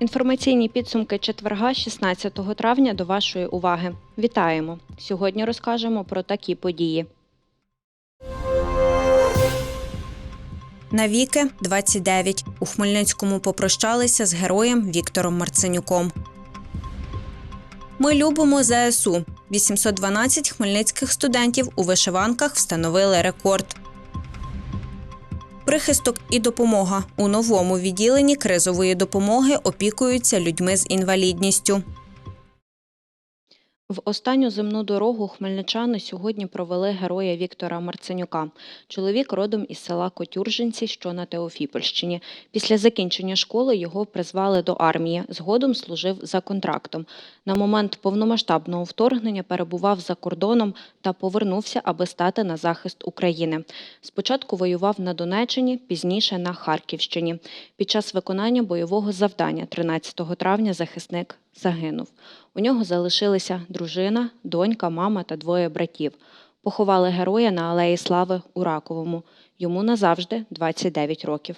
Інформаційні підсумки четверга, 16 травня, до вашої уваги. Вітаємо! Сьогодні розкажемо про такі події. Навіки 29. У Хмельницькому попрощалися з героєм Віктором Марценюком. Ми любимо ЗСУ. 812 хмельницьких студентів у вишиванках встановили рекорд. Прихисток і допомога у новому відділенні кризової допомоги опікуються людьми з інвалідністю. В останню земну дорогу хмельничани сьогодні провели героя Віктора Марценюка. Чоловік родом із села Котюржинці, що на Теофіпольщині. Після закінчення школи його призвали до армії. Згодом служив за контрактом. На момент повномасштабного вторгнення перебував за кордоном та повернувся, аби стати на захист України. Спочатку воював на Донеччині, пізніше на Харківщині. Під час виконання бойового завдання 13 травня захисник загинув. У нього залишилися дружина, донька, мама та двоє братів. Поховали героя на Алеї Слави у Раковому. Йому назавжди 29 років.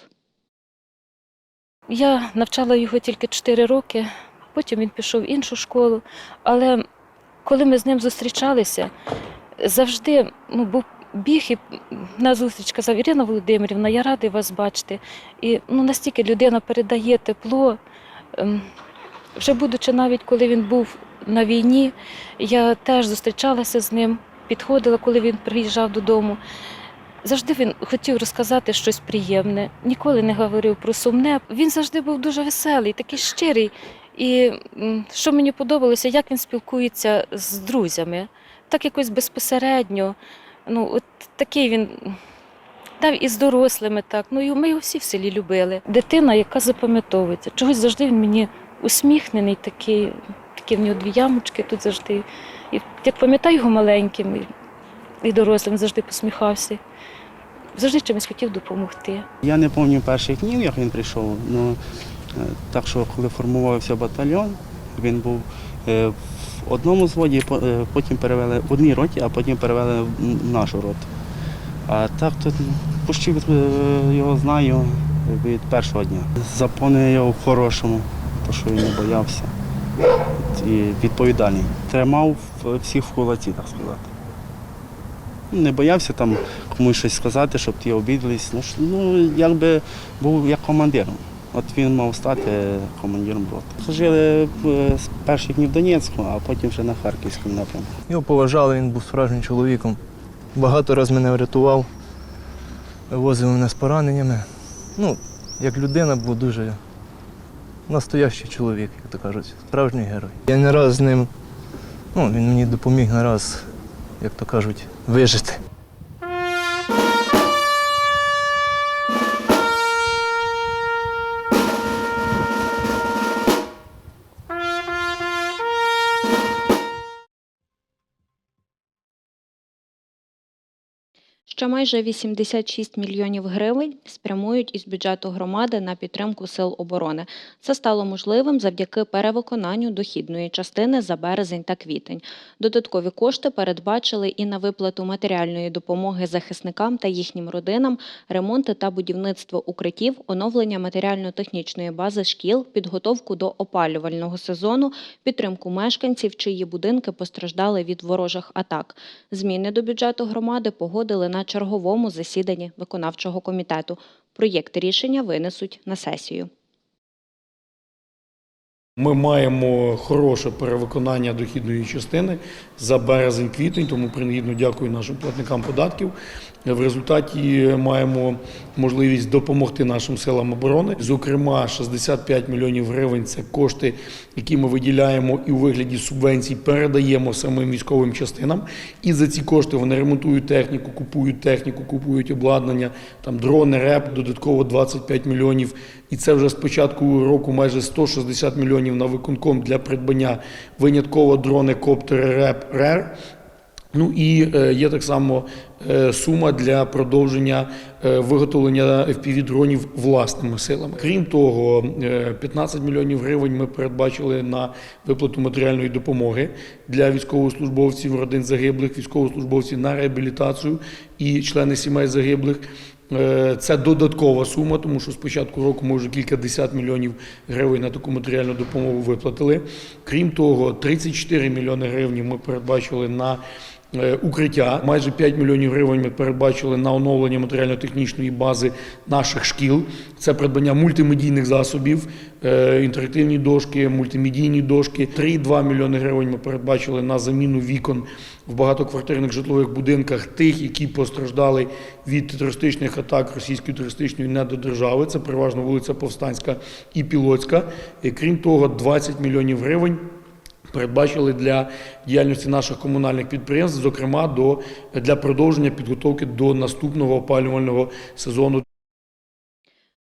Я навчала його тільки 4 роки, потім він пішов в іншу школу. Але коли ми з ним зустрічалися, завжди ну, був біг і на зустріч казав Ірина Володимирівна, я радий вас бачити. І ну, настільки людина передає тепло. Вже будучи навіть коли він був на війні, я теж зустрічалася з ним, підходила, коли він приїжджав додому. Завжди він хотів розказати щось приємне, ніколи не говорив про сумне. Він завжди був дуже веселий, такий щирий. І що мені подобалося, як він спілкується з друзями, так якось безпосередньо. Ну, от такий він. Дав і з дорослими так. Ну ми його всі в селі любили. Дитина, яка запам'ятовується. Чогось завжди він мені усміхнений, такий, такі в нього дві ямочки тут завжди. І як пам'ятаю його маленьким і, дорослим, завжди посміхався. Завжди чимось хотів допомогти. Я не пам'ятаю перших днів, як він прийшов. Ну, е, так що, коли формувався батальйон, він був е, в одному зводі, е, потім перевели в одній роті, а потім перевели в нашу роту. А так то пущі е, його знаю від першого дня. Заповнив його в хорошому, що він не боявся. І відповідальний. Тримав всіх в кулаці, так сказати. Не боявся там комусь щось сказати, щоб ті обідались. Ну, ну якби був як командиром. От він мав стати командиром роти. Жили е, з перших днів в Донецьку, а потім вже на Харківському напрямку. Його поважали, він був справжнім чоловіком. Багато разів мене врятував, возив мене з пораненнями. Ну, як людина був дуже настоящий чоловік, як то кажуть, справжній герой. Я не раз з ним, ну, він мені допоміг не раз, як то кажуть, вижити. Ще майже 86 мільйонів гривень спрямують із бюджету громади на підтримку сил оборони. Це стало можливим завдяки перевиконанню дохідної частини за березень та квітень. Додаткові кошти передбачили і на виплату матеріальної допомоги захисникам та їхнім родинам, ремонти та будівництво укриттів, оновлення матеріально-технічної бази шкіл, підготовку до опалювального сезону, підтримку мешканців, чиї будинки постраждали від ворожих атак. Зміни до бюджету громади погодили на черговому засіданні виконавчого комітету. Проєкт рішення винесуть на сесію. Ми маємо хороше перевиконання дохідної частини за березень-квітень, тому принагідно дякую нашим платникам податків. В результаті маємо можливість допомогти нашим силам оборони. Зокрема, 65 мільйонів гривень це кошти, які ми виділяємо і у вигляді субвенцій передаємо самим військовим частинам. І за ці кошти вони ремонтують техніку, купують техніку, купують обладнання, там дрони, реп, додатково 25 мільйонів. І це вже з початку року майже 160 мільйонів на виконком для придбання винятково дрони, коптери, реп, РЕР. Ну і е, є так само е, сума для продовження е, виготовлення FPV-дронів власними силами. Крім того, е, 15 мільйонів гривень ми передбачили на виплату матеріальної допомоги для військовослужбовців, родин загиблих, військовослужбовців на реабілітацію і члени сімей загиблих. Це додаткова сума, тому що з початку року ми вже кілька десят мільйонів гривень на таку матеріальну допомогу виплатили. Крім того, 34 мільйони гривень ми передбачили на укриття. Майже 5 мільйонів гривень ми передбачили на оновлення матеріально-технічної бази наших шкіл. Це придбання мультимедійних засобів, е, інтерактивні дошки, мультимедійні дошки. 3,2 мільйони гривень ми передбачили на заміну вікон в багатоквартирних житлових будинках тих, які постраждали від терористичних атак російської терористичної недодержави. Це переважно вулиця Повстанська і Пілоцька. І, крім того, 20 мільйонів гривень передбачили для діяльності наших комунальних підприємств, зокрема до, для продовження підготовки до наступного опалювального сезону.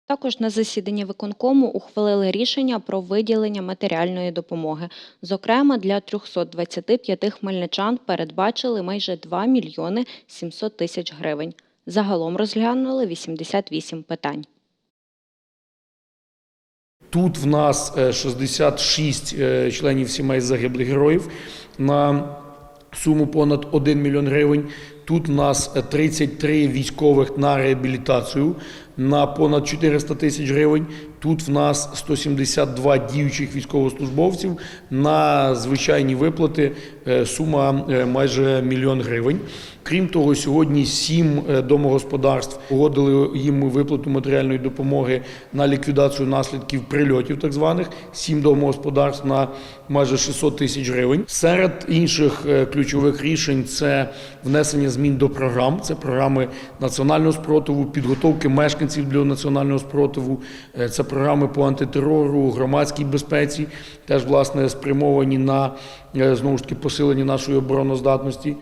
Також на засіданні виконкому ухвалили рішення про виділення матеріальної допомоги. Зокрема, для 325 хмельничан передбачили майже 2 мільйони 700 тисяч гривень. Загалом розглянули 88 питань. Тут в нас е, 66 е, членів сімей загиблих героїв на суму понад 1 мільйон гривень. Тут в нас е, 33 військових на реабілітацію на понад 400 тисяч гривень. Тут в нас 172 діючих військовослужбовців на звичайні виплати е, сума е, майже мільйон гривень. Крім того, сьогодні сім е, домогосподарств погодили їм виплату матеріальної допомоги на ліквідацію наслідків прильотів, так званих сім домогосподарств на майже 600 тисяч гривень. Серед інших ключових рішень це внесення змін до програм. Це програми національного спротиву, підготовки мешканців для національного спротиву. Е, Це програми по антитерору, громадській безпеці, теж власне спрямовані на е, знову ж таки посилення нашої обороноздатності.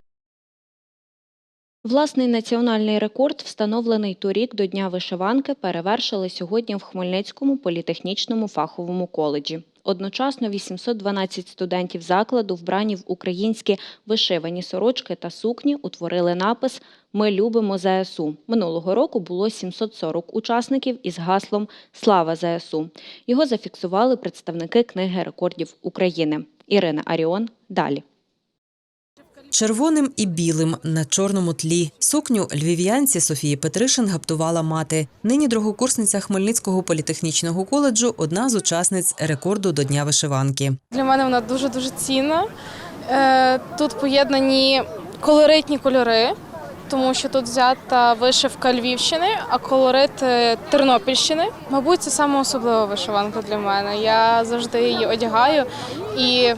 Власний національний рекорд, встановлений торік до Дня вишиванки, перевершили сьогодні в Хмельницькому політехнічному фаховому коледжі. Одночасно 812 студентів закладу, вбрані в українські вишивані сорочки та сукні, утворили напис Ми любимо ЗСУ. Минулого року було 740 учасників із гаслом Слава ЗСУ. Його зафіксували представники книги рекордів України. Ірина Аріон. Далі. Червоним і білим на чорному тлі сукню львів'янці Софії Петришин гаптувала мати. Нині другокурсниця Хмельницького політехнічного коледжу одна з учасниць рекорду до Дня вишиванки. Для мене вона дуже дуже цінна. Е, Тут поєднані колоритні кольори, тому що тут взята вишивка Львівщини, а колорит е, Тернопільщини. Мабуть, це саме особлива вишиванка для мене. Я завжди її одягаю і.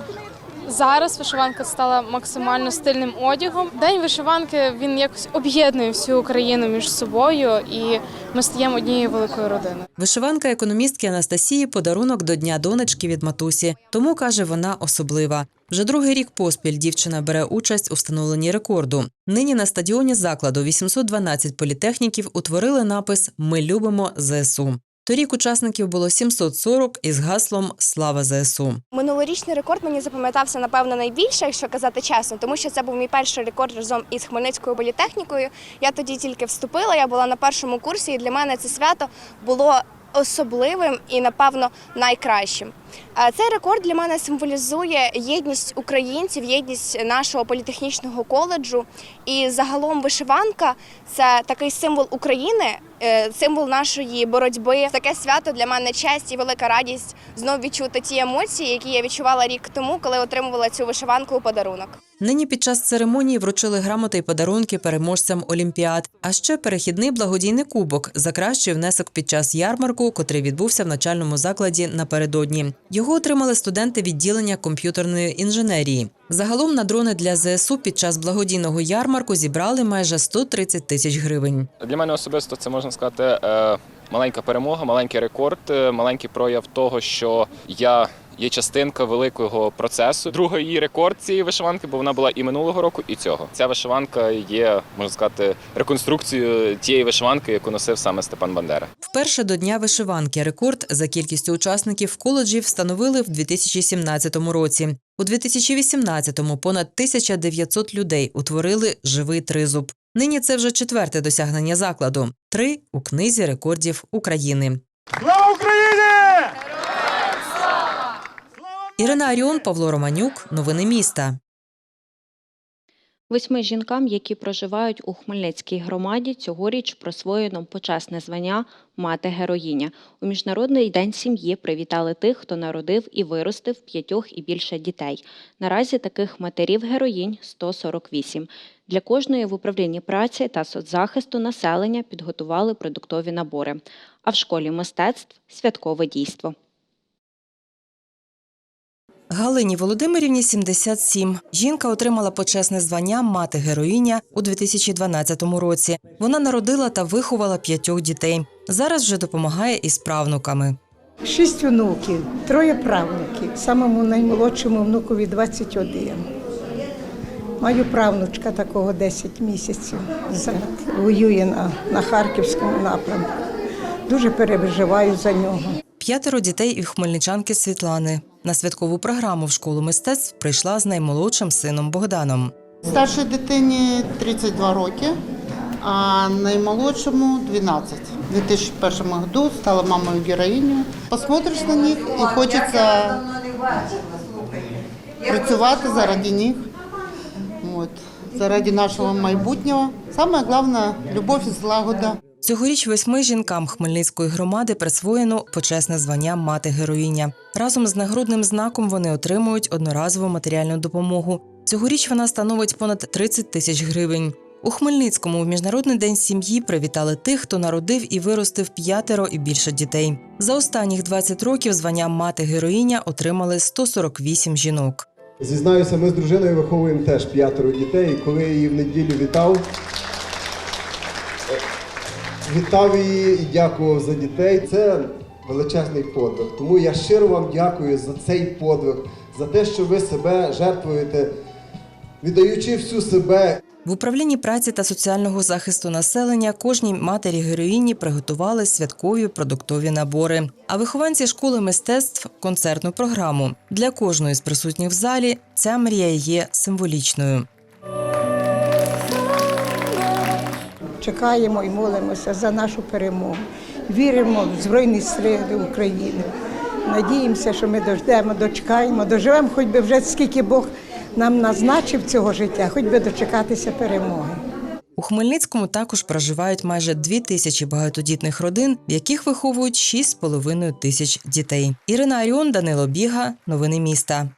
Зараз вишиванка стала максимально стильним одягом. День вишиванки він якось об'єднує всю Україну між собою, і ми стаємо однією великою родиною. Вишиванка економістки Анастасії подарунок до Дня донечки від матусі. Тому каже, вона особлива. Вже другий рік поспіль дівчина бере участь у встановленні рекорду. Нині на стадіоні закладу 812 політехніків утворили напис Ми любимо ЗСУ. Торік учасників було 740 із гаслом Слава ЗСУ. Минулорічний рекорд мені запам'ятався напевно найбільше, якщо казати чесно, тому що це був мій перший рекорд разом із Хмельницькою політехнікою. Я тоді тільки вступила, я була на першому курсі, і для мене це свято було особливим і, напевно, найкращим. Цей рекорд для мене символізує єдність українців, єдність нашого політехнічного коледжу. І загалом вишиванка це такий символ України, символ нашої боротьби. Таке свято для мене честь і велика радість знов відчути ті емоції, які я відчувала рік тому, коли отримувала цю вишиванку у подарунок. Нині під час церемонії вручили грамоти й подарунки переможцям олімпіад, а ще перехідний благодійний кубок за кращий внесок під час ярмарку, котрий відбувся в начальному закладі напередодні. Його отримали студенти відділення комп'ютерної інженерії. Загалом на дрони для ЗСУ під час благодійного ярмарку зібрали майже 130 тисяч гривень. Для мене особисто це можна сказати е, маленька перемога, маленький рекорд, е, маленький прояв того, що я є частинка великого процесу. Другий її рекорд цієї вишиванки, бо вона була і минулого року, і цього. Ця вишиванка є, можна сказати, реконструкцією тієї вишиванки, яку носив саме Степан Бандера. Вперше до Дня вишиванки рекорд за кількістю учасників коледжів встановили в 2017 році. У 2018-му понад 1900 людей утворили живий тризуб. Нині це вже четверте досягнення закладу. Три у книзі рекордів України. Слава Україні! Ірина Аріон, Павло Романюк. Новини міста. Восьми жінкам, які проживають у Хмельницькій громаді, цьогоріч присвоєно почесне звання мати героїня. У міжнародний день сім'ї привітали тих, хто народив і виростив п'ятьох і більше дітей. Наразі таких матерів героїнь 148. Для кожної в управлінні праці та соцзахисту населення підготували продуктові набори. А в школі мистецтв святкове дійство. Галині Володимирівні 77. Жінка отримала почесне звання мати героїня у 2012 році. Вона народила та виховала п'ятьох дітей. Зараз вже допомагає із правнуками. Шість онуків, троє правнуків. Самому наймолодшому внукові 21. Маю правнучка такого 10 місяців. Воює на, на Харківському напрямку. Дуже переживаю за нього. П'ятеро дітей і хмельничанки Світлани. На святкову програму в школу мистецтв прийшла з наймолодшим сином Богданом. Старшій дитині 32 роки, а наймолодшому 12. У 2001 году стала мамою героїнею. Посмотриш на них і хочеться працювати заради них, от, заради нашого майбутнього. Саме головне любов і злагода. Цьогоріч восьми жінкам Хмельницької громади присвоєно почесне звання мати героїня. Разом з нагрудним знаком вони отримують одноразову матеріальну допомогу. Цьогоріч вона становить понад 30 тисяч гривень. У Хмельницькому в міжнародний день сім'ї привітали тих, хто народив і виростив п'ятеро і більше дітей. За останніх 20 років звання мати героїня отримали 148 жінок. Зізнаюся, ми з дружиною виховуємо теж п'ятеро дітей. Коли я її в неділю вітав, вітав її і дякував за дітей. Це величезний подвиг. Тому я щиро вам дякую за цей подвиг, за те, що ви себе жертвуєте, віддаючи всю себе В управлінні праці та соціального захисту населення кожній матері героїні приготували святкові продуктові набори. А вихованці школи мистецтв концертну програму. Для кожної з присутніх в залі ця мрія є символічною. Чекаємо і молимося за нашу перемогу. Віримо в Збройні Сили України. Надіємося, що ми дождемо, дочекаємо, доживемо, хоч би вже скільки Бог нам назначив цього життя, хоч би дочекатися перемоги. У Хмельницькому також проживають майже дві тисячі багатодітних родин, в яких виховують 6,5 тисяч дітей. Ірина Аріон, Данило Біга. Новини міста.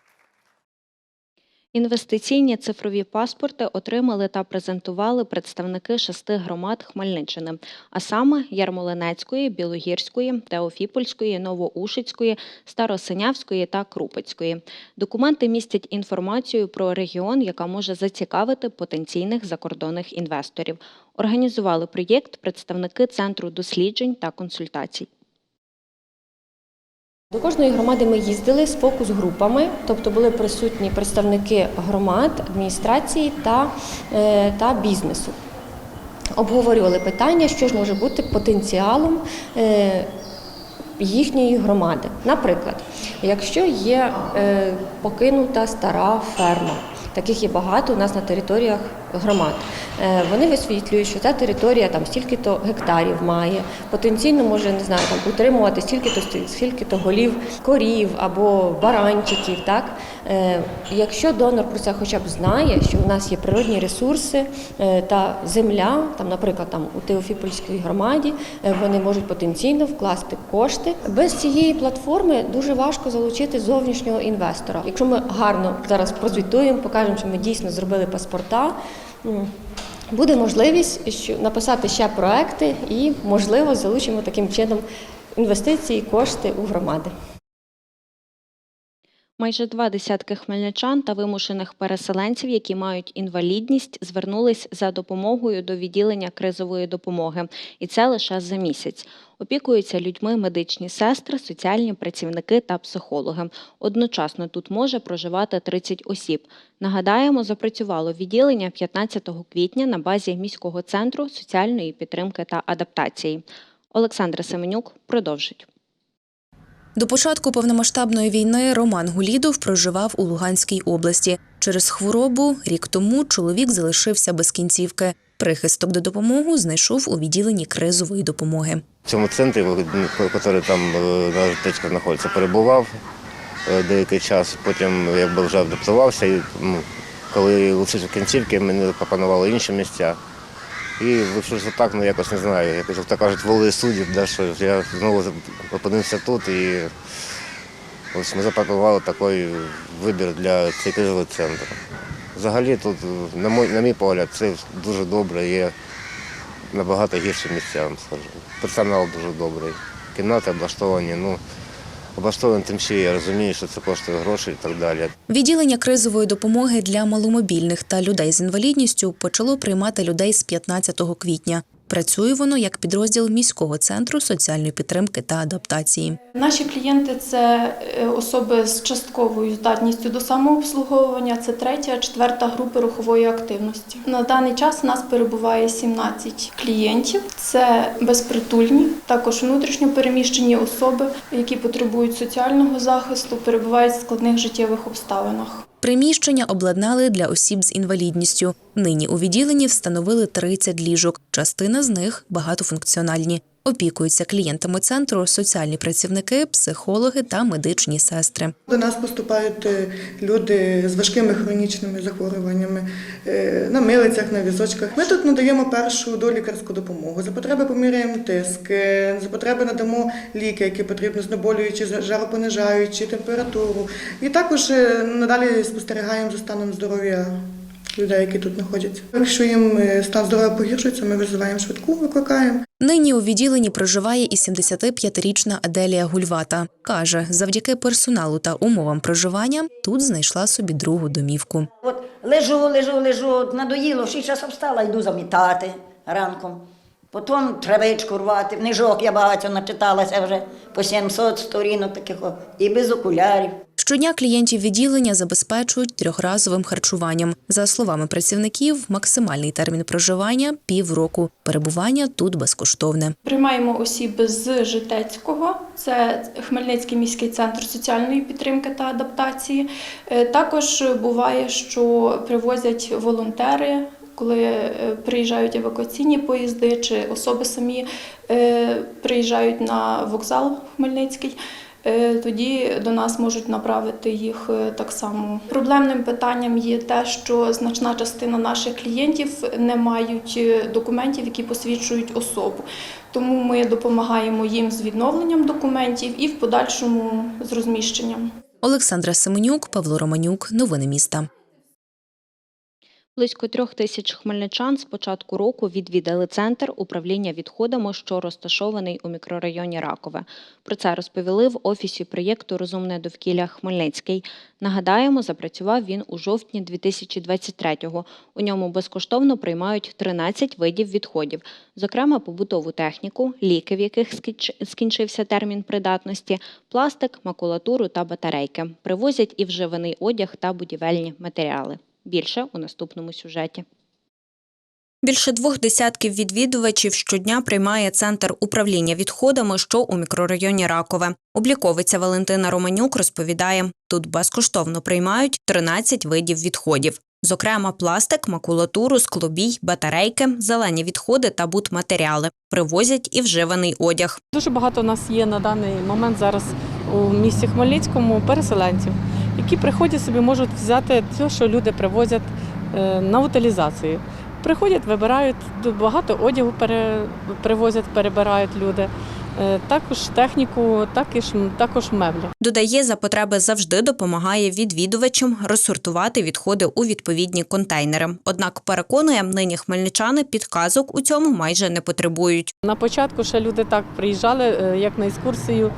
Інвестиційні цифрові паспорти отримали та презентували представники шести громад Хмельниччини, а саме Ярмолинецької, Білогірської, Теофіпольської, Новоушицької, Старосинявської та Крупицької. Документи містять інформацію про регіон, яка може зацікавити потенційних закордонних інвесторів. Організували проєкт представники Центру досліджень та консультацій. До кожної громади ми їздили з фокус-групами, тобто були присутні представники громад, адміністрації та, е, та бізнесу. Обговорювали питання, що ж може бути потенціалом е, їхньої громади. Наприклад, якщо є е, покинута стара ферма, таких є багато у нас на територіях громад. Е, Вони висвітлюють, що ця територія там стільки-то гектарів має, потенційно може не знаю, там утримувати стільки-то стільки-то голів корів або баранчиків. Так Е, якщо донор про це хоча б знає, що у нас є природні ресурси е, та земля, там, наприклад, там у Теофіпольській громаді, вони можуть потенційно вкласти кошти. Без цієї платформи дуже важко залучити зовнішнього інвестора. Якщо ми гарно зараз прозвітуємо, покажемо, що ми дійсно зробили паспорта. Буде можливість що написати ще проекти і, можливо, залучимо таким чином інвестиції, кошти у громади. Майже два десятки хмельничан та вимушених переселенців, які мають інвалідність, звернулись за допомогою до відділення кризової допомоги, і це лише за місяць. Опікуються людьми медичні сестри, соціальні працівники та психологи. Одночасно тут може проживати 30 осіб. Нагадаємо, запрацювало відділення 15 квітня на базі міського центру соціальної підтримки та адаптації. Олександра Семенюк продовжить. До початку повномасштабної війни Роман Гулідов проживав у Луганській області. Через хворобу рік тому чоловік залишився без кінцівки. Прихисток до допомоги знайшов у відділенні кризової допомоги. В цьому центрі, який там е, на житечках знаходиться, перебував е, деякий час. Потім якби вже адаптувався. І, ну, коли лишився кінцівки, мені пропонували інші місця. І вийшло так, ну якось не знаю, якось як то кажуть, воли суддів, да, що я знову опинився тут і ось ми запропонували такий вибір для цього центру. Взагалі тут, на мій, на мій погляд, це дуже добре, є набагато гірші місця. Персонал дуже добрий, кімнати облаштовані, ну, облаштовані тим ще я розумію, що це коштує гроші і так далі. Відділення кризової допомоги для маломобільних та людей з інвалідністю почало приймати людей з 15 квітня. Працює воно як підрозділ міського центру соціальної підтримки та адаптації. Наші клієнти це е, особи з частковою здатністю до самообслуговування, це третя, четверта групи рухової активності. На даний час у нас перебуває 17 клієнтів. Це безпритульні, також внутрішньо переміщені особи, які потребують соціального захисту, перебувають в складних життєвих обставинах. Приміщення обладнали для осіб з інвалідністю. Нині у відділенні встановили 30 ліжок. Частина з них багатофункціональні. Опікуються клієнтами центру соціальні працівники, психологи та медичні сестри. До нас поступають е, люди з важкими хронічними захворюваннями е, на милицях, на візочках. Ми тут надаємо першу долікарську допомогу. За потреби поміряємо тиск, е, за потреби надамо ліки, які потрібно, знеболюючи, жаропонижаючи, температуру. І також надалі спостерігаємо за станом здоров'я людей, які тут знаходяться. Якщо їм е, стан здоров'я погіршується, ми визиваємо швидку, викликаємо. Нині у відділенні проживає і 75-річна Аделія Гульвата. Каже, завдяки персоналу та умовам проживання тут знайшла собі другу домівку. От лежу, лежу, лежу, надоїло, шість часов встала, йду замітати ранком. Потім травичку рвати, книжок я багато начиталася вже по 700 сторінок таких, і без окулярів. Щодня клієнтів відділення забезпечують трьохразовим харчуванням. За словами працівників, максимальний термін проживання півроку. Перебування тут безкоштовне. Приймаємо осіб з Житецького, це Хмельницький міський центр соціальної підтримки та адаптації. Е, Також буває, що привозять волонтери. Коли е, приїжджають евакуаційні поїзди чи особи самі е, приїжджають на вокзал Хмельницький, е, тоді до нас можуть направити їх так само. Проблемним питанням є те, що значна частина наших клієнтів не мають документів, які посвідчують особу. Тому ми допомагаємо їм з відновленням документів і в подальшому з розміщенням. Олександра Семенюк, Павло Романюк. Новини міста. Близько трьох тисяч хмельничан з початку року відвідали центр управління відходами, що розташований у мікрорайоні Ракове. Про це розповіли в офісі проєкту Розумне довкілля Хмельницький. Нагадаємо, запрацював він у жовтні 2023-го. У ньому безкоштовно приймають 13 видів відходів, зокрема побутову техніку, ліки, в яких скінчився термін придатності, пластик, макулатуру та батарейки. Привозять і вживаний одяг та будівельні матеріали. Більше у наступному сюжеті. Більше двох десятків відвідувачів щодня приймає центр управління відходами, що у мікрорайоні Ракове. Обліковиця Валентина Романюк розповідає, тут безкоштовно приймають 13 видів відходів. Зокрема, пластик, макулатуру, склобій, батарейки, зелені відходи та бутматеріали. Привозять і вживаний одяг. Дуже багато у нас є на даний момент зараз у місті Хмельницькому переселенців, які приходять собі, можуть взяти те, що люди привозять е, на утилізацію. Приходять, вибирають багато одягу привозять, перебирають люди. Е, Також техніку, так і ж- також меблі. Додає, за потреби завжди допомагає відвідувачам розсортувати відходи у відповідні контейнери. Однак переконує, нині хмельничани підказок у цьому майже не потребують. На початку ще люди так приїжджали, е, як на екскурсію,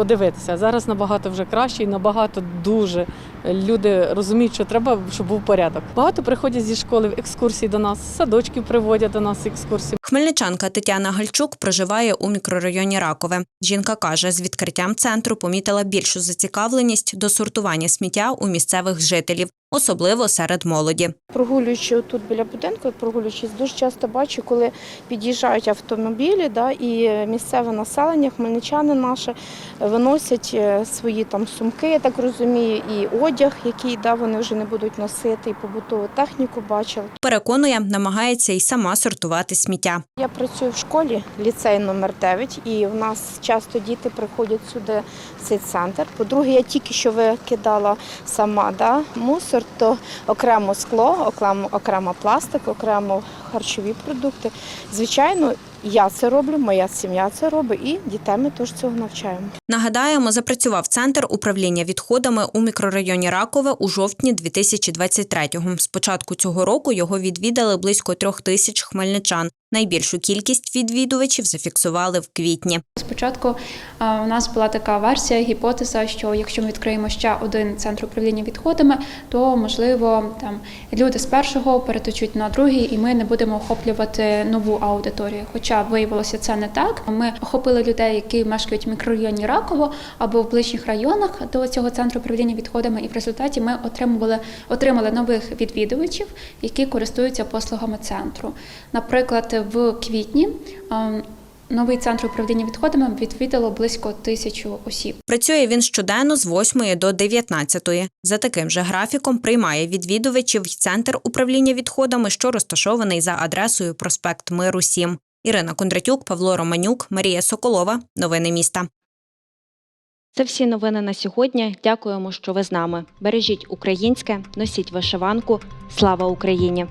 подивитися. Зараз набагато вже краще і набагато дуже люди розуміють, що треба, щоб був порядок. Багато приходять зі школи в екскурсії до нас, з садочків приводять до нас екскурсії. Хмельничанка Тетяна Гальчук проживає у мікрорайоні Ракове. Жінка каже, з відкриттям центру помітила більшу зацікавленість до сортування сміття у місцевих жителів, особливо серед молоді. Прогулюючи тут біля будинку, прогулюючись, дуже часто бачу, коли під'їжджають автомобілі, да, і місцеве населення, хмельничани наші, виносять е, свої там сумки, я так розумію, і одяг, який да, вони вже не будуть носити, і побутову техніку бачила. Переконує, намагається й сама сортувати сміття. Я працюю в школі, ліцей номер 9, і в нас часто діти приходять сюди в цей центр. По-друге, я тільки що викидала сама да, мусор, то окремо скло, окремо, окремо пластик, окремо харчові продукти. Звичайно, я це роблю, моя сім'я це робить, і дітей ми теж цього навчаємо. Нагадаємо, запрацював центр управління відходами у мікрорайоні Ракове у жовтні 2023-го. З початку цього року його відвідали близько трьох тисяч хмельничан. Найбільшу кількість відвідувачів зафіксували в квітні. Спочатку у нас була така версія, гіпотеза, що якщо ми відкриємо ще один центр управління відходами, то можливо там люди з першого перетечуть на другий, і ми не будемо охоплювати нову аудиторію. Хоча виявилося це не так. Ми охопили людей, які мешкають в мікрорайоні Раково або в ближніх районах до цього центру управління відходами, і в результаті ми отримували отримали нових відвідувачів, які користуються послугами центру. Наприклад, в квітні. Новий центр управління відходами відвідало близько тисячу осіб. Працює він щоденно з 8 до 19. За таким же графіком приймає відвідувачів й центр управління відходами, що розташований за адресою проспект Миру 7. Ірина Кондратюк, Павло Романюк, Марія Соколова. Новини міста. Це всі новини на сьогодні. Дякуємо, що ви з нами. Бережіть українське, носіть вишиванку. Слава Україні!